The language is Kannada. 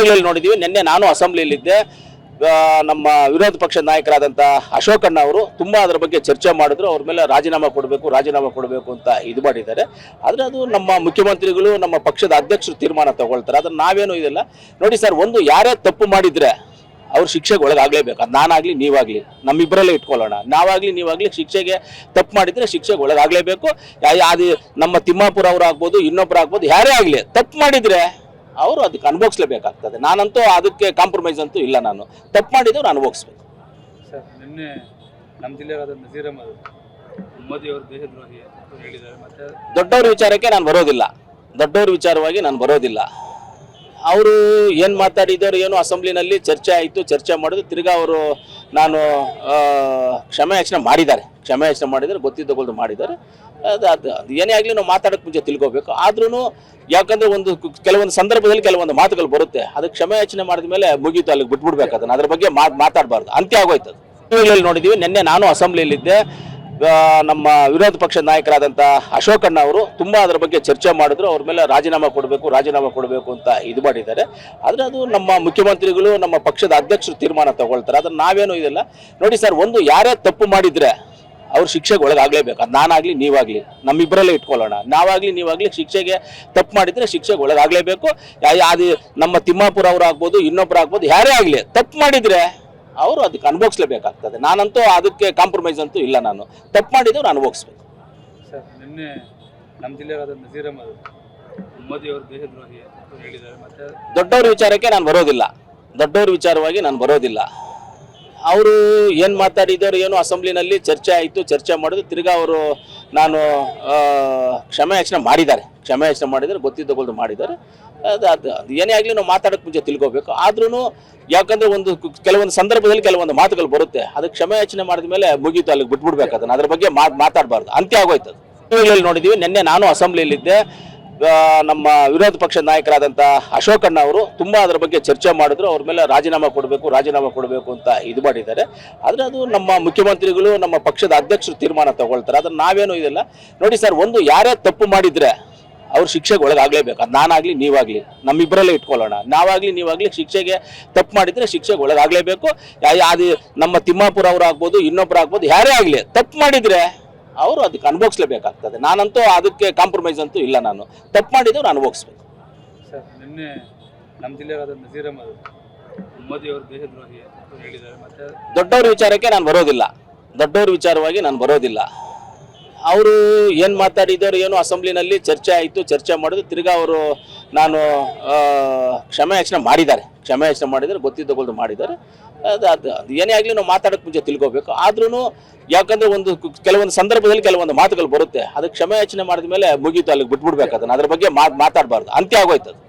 ಟಿವಿಗಳಲ್ಲಿ ನೋಡಿದ್ದೀವಿ ನಿನ್ನೆ ನಾನು ಅಸೆಂಬ್ಲಿಯಲ್ಲಿದ್ದೆ. ನಮ್ಮ ವಿರೋಧ ಪಕ್ಷದ ನಾಯಕರಾದಂಥ ಅಶೋಕಣ್ಣ ಅವರು ತುಂಬ ಅದರ ಬಗ್ಗೆ ಚರ್ಚೆ ಮಾಡಿದ್ರು. ಅವ್ರ ಮೇಲೆ ರಾಜೀನಾಮೆ ಕೊಡಬೇಕು ರಾಜೀನಾಮೆ ಕೊಡಬೇಕು ಅಂತ ಇದು ಮಾಡಿದ್ದಾರೆ. ಆದರೆ ಅದು ನಮ್ಮ ಮುಖ್ಯಮಂತ್ರಿಗಳು, ನಮ್ಮ ಪಕ್ಷದ ಅಧ್ಯಕ್ಷರು ತೀರ್ಮಾನ ತಗೊಳ್ತಾರೆ. ಅದನ್ನು ನಾವೇನು ಇದೆಲ್ಲ. ನೋಡಿ ಸರ್, ಒಂದು ಯಾರೇ ತಪ್ಪು ಮಾಡಿದರೆ ಅವ್ರ ಶಿಕ್ಷೆಗೆ ಒಳಗಾಗಲೇಬೇಕು. ಅದು ನಾನಾಗಲಿ, ನೀವಾಗಲಿ. ನಮ್ಮಿಬ್ಬರಲ್ಲೇ ಇಟ್ಕೊಳ್ಳೋಣ. ನಾವಾಗಲಿ, ನೀವಾಗಲಿ ಶಿಕ್ಷೆಗೆ ತಪ್ಪು ಮಾಡಿದರೆ ಶಿಕ್ಷೆಗೆ ಒಳಗಾಗಲೇಬೇಕು. ಅದು ನಮ್ಮ ತಿಮ್ಮಾಪುರ ಅವರು ಆಗ್ಬೋದು ಇನ್ನೊಬ್ಬರು ಆಗ್ಬೋದು ಯಾರೇ ಆಗಲಿ. ತಪ್ಪು ಮಾಡಿದರೆ ಅವರು ಅದಕ್ಕೆ ಅನುಭವಿಸ್ಲೇಬೇಕಾಗ್ತದೆ. ನಾನಂತೂ ಅದಕ್ಕೆ ಕಾಂಪ್ರಮೈಸ್ ಅಂತೂ ಇಲ್ಲ ನಾನು. ತಪ್ಪು ಮಾಡಿದವ್ರು ಅನುಭವಿಸ್ಬೇಕು. ಸರ್ ನಿನ್ನೆ ನಮ್ಮ ಜಿಲ್ಲೆಯಾದ ನಜೀರ್ ಅಹಮದ್ ಮೋದಿ ಅವರು ದೇಶದ್ರೋಹಿ ಅಂತ ಹೇಳಿದ್ದಾರೆ. ಮತ್ತೆ ದೊಡ್ಡವ್ರ ವಿಚಾರಕ್ಕೆ ನಾನು ಬರೋದಿಲ್ಲ. ದೊಡ್ಡವ್ರ ವಿಚಾರವಾಗಿ ನಾನು ಬರೋದಿಲ್ಲ. ಅವರು ಏನು ಮಾತಾಡಿದ್ದಾರೆ ಏನು ಅಸೆಂಬ್ಲಿನಲ್ಲಿ ಚರ್ಚೆ ಆಯಿತು ಚರ್ಚೆ ಮಾಡಿದ್ರು ತಿರ್ಗಾ ಅವರು ನಾನು ಕ್ಷಮೆಯಾಚನೆ ಕ್ಷಮೆ ಯಾಚನೆ ಮಾಡಿದ್ದಾರೆ ಕ್ಷಮೆ ಯಾಚನೆ ಮಾಡಿದ್ದಾರೆ. ಗೊತ್ತಿದ್ದಗೊಳ್ದು ಮಾಡಿದ್ದಾರೆ ಅದು ಅದು ಅದು ಏನೇ ಆಗಲಿ ನಾವು ಮಾತಾಡೋಕ್ಕೆ ಮುಂಚೆ ತಿಳ್ಕೋಬೇಕು. ಆದ್ರೂ ಯಾಕಂದ್ರೆ ಒಂದು ಕೆಲವೊಂದು ಸಂದರ್ಭದಲ್ಲಿ ಕೆಲವೊಂದು ಮಾತುಗಳು ಬರುತ್ತೆ. ಅದಕ್ಕೆ ಕ್ಷಮೆಯಾಚನೆ ಮಾಡಿದ ಮೇಲೆ ಮುಗೀತು ಅಲ್ಲಿಗೆ ಬಿಟ್ಬಿಡ್ಬೇಕು ಅದನ್ನು. ಅದ್ರ ಬಗ್ಗೆ ಮಾತು, ಮಾತಾಡಬಾರ್ದು. ಅಂತ್ಯ ಆಗೋಯ್ತು ಅದು ನೋಡಿದ್ದೀವಿ ನಿನ್ನೆ ನಾನು ಅಸೆಂಬ್ಲಿಯಲ್ಲಿದ್ದೆ. ನಮ್ಮ ವಿರೋಧ ಪಕ್ಷದ ನಾಯಕರಾದಂಥ ಅಶೋಕಣ್ಣ ಅವರು ತುಂಬ ಅದರ ಬಗ್ಗೆ ಚರ್ಚೆ ಮಾಡಿದ್ರು. ಅವ್ರ ಮೇಲೆ ರಾಜೀನಾಮೆ ಕೊಡಬೇಕು ರಾಜೀನಾಮೆ ಕೊಡಬೇಕು ಅಂತ ಇದು ಮಾಡಿದ್ದಾರೆ. ಆದರೆ ಅದು ನಮ್ಮ ಮುಖ್ಯಮಂತ್ರಿಗಳು, ನಮ್ಮ ಪಕ್ಷದ ಅಧ್ಯಕ್ಷರು ತೀರ್ಮಾನ ತಗೊಳ್ತಾರೆ. ಅದನ್ನು ನಾವೇನು ಇದೆಲ್ಲ? ನೋಡಿ ಸರ್, ಒಂದು ಯಾರೇ ತಪ್ಪು ಮಾಡಿದರೆ ಅವ್ರ ಶಿಕ್ಷೆಗೆ ಒಳಗಾಗಲೇಬೇಕು. ಅದು ನಾನಾಗಲಿ, ನೀವಾಗಲಿ. ನಮ್ಮಿಬ್ಬರಲ್ಲೇ ಇಟ್ಕೊಳ್ಳೋಣ. ನಾವಾಗಲಿ, ನೀವಾಗಲಿ ಶಿಕ್ಷೆಗೆ ತಪ್ಪು ಮಾಡಿದರೆ ಶಿಕ್ಷೆಗೆ ಒಳಗಾಗಲೇಬೇಕು. ಅದು ನಮ್ಮ ತಿಮ್ಮಾಪುರ ಅವರು ಆಗ್ಬೋದು ಇನ್ನೊಬ್ರು ಆಗ್ಬೋದು ಯಾರೇ ಆಗಲಿ. ತಪ್ಪು ಮಾಡಿದರೆ ಅವರು ಅದಕ್ಕೆ ಅನುಭವಿಸ್ಲೇಬೇಕಾಗ್ತದೆ. ನಾನಂತೂ ಅದಕ್ಕೆ ಕಾಂಪ್ರಮೈಸ್ ಅಂತೂ ಇಲ್ಲ ನಾನು. ತಪ್ಪು ಮಾಡಿದವ್ರು ಅನುಭವಿಸ್ಬೇಕು. ಸರ್ ನಿನ್ನೆ ನಮ್ಮ ಜಿಲ್ಲೆಯಾದ ನಜೀರ್ ಅಹಮದ್ ಮೋದಿ ಅವರು ದೇಶದ್ರೋಹಿ ಅಂತ ಹೇಳಿದ್ದಾರೆ. ಮತ್ತೆ ದೊಡ್ಡವ್ರ ವಿಚಾರಕ್ಕೆ ನಾನು ಬರೋದಿಲ್ಲ. ದೊಡ್ಡವ್ರ ವಿಚಾರವಾಗಿ ನಾನು ಬರೋದಿಲ್ಲ. ಅವರು ಏನು ಮಾತಾಡಿದ್ದಾರೆ, ಏನು ಅಸೆಂಬ್ಲಿನಲ್ಲಿ ಚರ್ಚೆ ಆಯಿತು, ಚರ್ಚೆ ಮಾಡಿದ್ರು. ತಿರ್ಗಾ ಅವರು ನಾನು ಕ್ಷಮೆ ಯಾಚನೆ ಮಾಡಿದ್ದಾರೆ. ಕ್ಷಮೆ ಯಾಚನೆ ಮಾಡಿದ್ದಾರೆ ಗೊತ್ತಿದ್ದಗೊಳ್ದು ಮಾಡಿದ್ದಾರೆ. ಅದು ಅದು ಅದು ಏನೇ ಆಗಲಿ ನಾವು ಮಾತಾಡೋಕ್ಕೆ ಮುಂಚೆ ತಿಳ್ಕೋಬೇಕು. ಆದ್ರೂ ಯಾಕಂದ್ರೆ ಒಂದು ಕೆಲವೊಂದು ಸಂದರ್ಭದಲ್ಲಿ ಕೆಲವೊಂದು ಮಾತುಗಳು ಬರುತ್ತೆ. ಅದಕ್ಕೆ ಕ್ಷಮೆ ಯಾಚನೆ ಮಾಡಿದ ಮೇಲೆ ಮುಗೀತು, ಅಲ್ಲಿಗೆ ಬಿಟ್ಬಿಡ್ಬೇಕು ಅದನ್ನು. ಅದ್ರ ಬಗ್ಗೆ ಮಾತು, ಮಾತಾಡಬಾರ್ದು. ಅಂತ್ಯ ಆಗೋಯ್ತು ಅದು. ನೋಡಿದ್ದೀವಿ ನಿನ್ನೆ ನಾನು ಅಸೆಂಬ್ಲಿಯಲ್ಲಿದ್ದೆ. ನಮ್ಮ ವಿರೋಧ ಪಕ್ಷದ ನಾಯಕರಾದಂಥ ಅಶೋಕಣ್ಣ ಅವರು ತುಂಬ ಅದರ ಬಗ್ಗೆ ಚರ್ಚೆ ಮಾಡಿದ್ರು. ಅವ್ರ ಮೇಲೆ ರಾಜೀನಾಮೆ ಕೊಡಬೇಕು ರಾಜೀನಾಮೆ ಕೊಡಬೇಕು ಅಂತ ಇದು ಮಾಡಿದ್ದಾರೆ. ಆದರೆ ಅದು ನಮ್ಮ ಮುಖ್ಯಮಂತ್ರಿಗಳು, ನಮ್ಮ ಪಕ್ಷದ ಅಧ್ಯಕ್ಷರು ತೀರ್ಮಾನ ತಗೊಳ್ತಾರೆ. ಅದನ್ನು ನಾವೇನು ಇದೆಲ್ಲ? ನೋಡಿ ಸರ್, ಒಂದು ಯಾರೇ ತಪ್ಪು ಮಾಡಿದರೆ ಅವ್ರ ಶಿಕ್ಷೆಗೆ ಒಳಗಾಗಲೇಬೇಕು. ಅದು ನಾನಾಗಲಿ, ನೀವಾಗಲಿ. ನಮ್ಮಿಬ್ಬರಲ್ಲೇ ಇಟ್ಕೊಳ್ಳೋಣ. ನಾವಾಗಲಿ, ನೀವಾಗಲಿ ಶಿಕ್ಷೆಗೆ ತಪ್ಪು ಮಾಡಿದರೆ ಶಿಕ್ಷೆಗೆ ಒಳಗಾಗಲೇಬೇಕು. ಅದು ನಮ್ಮ ತಿಮ್ಮಾಪುರ ಅವರು ಆಗ್ಬೋದು ಇನ್ನೊಬ್ರು ಆಗ್ಬೋದು ಯಾರೇ ಆಗಲಿ. ತಪ್ಪು ಮಾಡಿದರೆ ಅವರು ಅದಕ್ಕೆ ಅನುಭವಿಸ್ಲೇಬೇಕಾಗ್ತದೆ. ನಾನಂತೂ ಅದಕ್ಕೆ ಕಾಂಪ್ರಮೈಸ್ ಅಂತೂ ಇಲ್ಲ ನಾನು. ತಪ್ಪು ಮಾಡಿದವ್ರು ಅನುಭವಿಸ್ಬೇಕು. ಸರ್ ನಿನ್ನೆ ನಮ್ಮ ಜಿಲ್ಲೆಯಾದ ನಜೀರ್ ಅಹಮದ್ ಮೋದಿ ಅವರು ದೇಶದ್ರೋಹಿ ಅಂತ ಹೇಳಿದ್ದಾರೆ. ಮತ್ತೆ ದೊಡ್ಡವ್ರ ವಿಚಾರಕ್ಕೆ ನಾನು ಬರೋದಿಲ್ಲ. ದೊಡ್ಡವ್ರ ವಿಚಾರವಾಗಿ ನಾನು ಬರೋದಿಲ್ಲ. ಅವರು ಏನು ಮಾತಾಡಿದ್ದಾರೆ ಏನು ಅಸೆಂಬ್ಲಿನಲ್ಲಿ ಚರ್ಚೆ ಆಯಿತು ಚರ್ಚೆ ಮಾಡಿದ್ರು ತಿರ್ಗಾ ಅವರು ನಾನು ಕ್ಷಮೆಯಾಚನೆ ಕ್ಷಮೆ ಯಾಚನೆ ಮಾಡಿದ್ದಾರೆ. ಕ್ಷಮೆ ಯಾಚನೆ ಮಾಡಿದ್ದಾರೆ ಗೊತ್ತಿದ್ದಗೊಳ್ದು ಮಾಡಿದ್ದಾರೆ. ಅದು ಅದು ಅದು ಏನೇ ಆಗಲಿ ನಾವು ಮಾತಾಡೋಕ್ಕೆ ಮುಂಚೆ ತಿಳ್ಕೋಬೇಕು. ಆದ್ರೂ ಯಾಕಂದ್ರೆ ಒಂದು ಕೆಲವೊಂದು ಸಂದರ್ಭದಲ್ಲಿ ಕೆಲವೊಂದು ಮಾತುಗಳು ಬರುತ್ತೆ. ಅದಕ್ಕೆ ಕ್ಷಮೆ ಯಾಚನೆ ಮಾಡಿದ ಮೇಲೆ ಮುಗೀತು ಅಲ್ಲಿಗೆ ಬಿಟ್ಬಿಡ್ಬೇಕು ಅದನ್ನು. ಅದ್ರ ಬಗ್ಗೆ ಮಾತು, ಮಾತಾಡಬಾರ್ದು. ಅಂತ್ಯ ಆಗೋಯ್ತು ಅದು